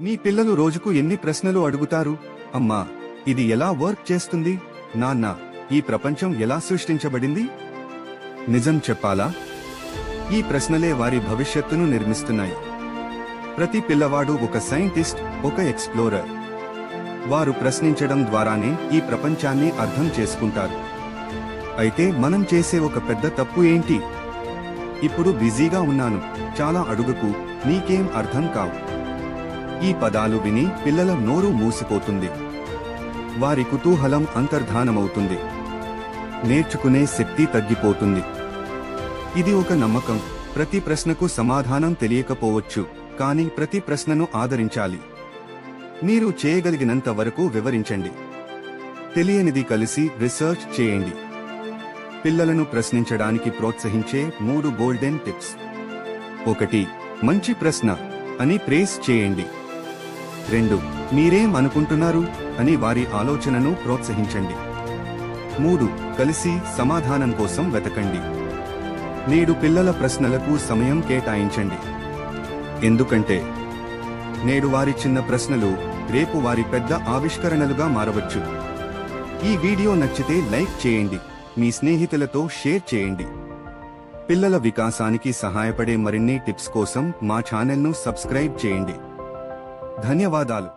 మీ పిల్లలు రోజుకు ఎన్ని ప్రశ్నలు అడుగుతారు? అమ్మా ఇది ఎలా వర్క్ చేస్తుంది? నాన్న ఈ ప్రపంచం ఎలా సృష్టించబడింది? నిజం చెప్పాలా? ఈ ప్రశ్నలే వారి భవిష్యత్తును నిర్మిస్తున్నాయి. ప్రతి పిల్లవాడు ఒక సైంటిస్ట్ ఒక ఎక్స్ప్లోరర్. వారు ప్రశ్నించడం ద్వారానే ఈ ప్రపంచాన్ని అర్థం చేసుకుంటారు. అయితే మనం చేసే ఒక పెద్ద తప్పు ఏంటి? ఇప్పుడు బిజీగా ఉన్నాను చాలా అడుగుకు నీకేం అర్థం కావు. ఈ పదాలు విని పిల్లల నోరు మూసిపోతుంది. వారి కుతూహలం అంతర్ధానమవుతుంది. నేర్చుకునే శక్తి తగ్గిపోతుంది. ఇది ఒక నమ్మకం. ప్రతి ప్రశ్నకు సమాధానం తెలియకపోవచ్చు కానీ ప్రతి ప్రశ్నను ఆదరించాలి. మీరు చేయగలిగినంత వరకు వివరించండి. తెలియనిది కలిసి రీసెర్చ్ చేయండి. పిల్లలను ప్రశ్నించడానికి ప్రోత్సహించే మూడు గోల్డెన్ టిప్స్. ఒకటి మంచి ప్రశ్న అని ప్రేస్ చేయండి. రెండు మీరేం అనుకుంటున్నారు? అని వారి ఆలోచనను ప్రోత్సహించండి. మూడు కలిసి సమాధానం కోసం వెతకండి. నేడు పిల్లల ప్రశ్నలకు సమయం కేటాయించండి. ఎందుకంటే నేడు వారి చిన్న ప్రశ్నలు రేపు వారి పెద్ద ఆవిష్కరణలుగా మారవచ్చు. ఈ వీడియో నచ్చితే లైక్ చేయండి. మీ స్నేహితులతో షేర్ చేయండి. పిల్లల వికాసానికి సహాయపడే మరిన్ని టిప్స్ కోసం మా ఛానల్ను సబ్స్క్రైబ్ చేయండి. ధన్యవాదాలు